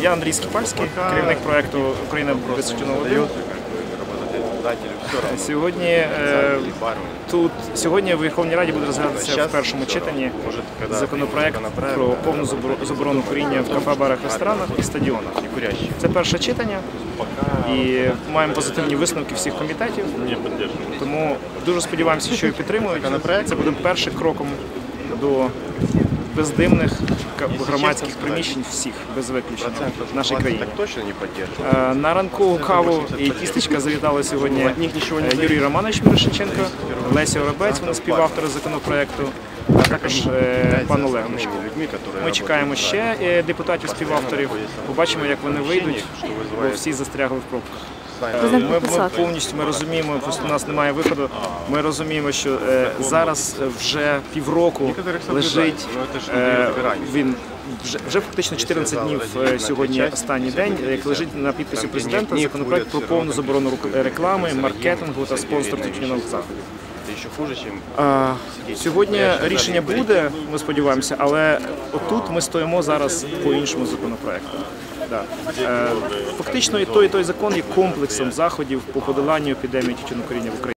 Я Андрій Скіпальський, керівник проекту Україна без тютюнового. Сьогодні е, тут сьогодні в Верховній Раді буде розглядатися в першому читанні законопроект про повну заборону куріння в кафе, барах, ресторанах і стадіонах. Це перше читання і маємо позитивні висновки всіх комітетів. Тому дуже сподіваємося, що і підтримують. Це буде першим кроком до бездимних громадських приміщень всіх без виключення в нашій країні. Е, На ранкову каву і тістечка завітали сьогодні е, Юрій Романович Мирошниченко, Леся Оробець, вони співавтори законопроекту, а також е, пан Олег Мишко. Ми чекаємо ще е, депутатів співавторів. Побачимо, як вони вийдуть, бо всі застрягли в пробках. Ми, ми повністю ми розуміємо, просто у нас немає виходу. Ми розуміємо, що е, зараз вже півроку лежить. Е, він вже, вже фактично 14 днів е, сьогодні останній день, як лежить на підписі президента законопроект про повну заборону рук- реклами, маркетингу та спонсор тютюнових заходів. Еще хуже, ніж А, Сьогодні рішення буде, ми сподіваємося, але отут ми стоїмо зараз по іншому законопроекту. Да. Е, Фактично і той, і той закон є комплексом заходів по подоланню епідемії тютюнокоріння в Україні.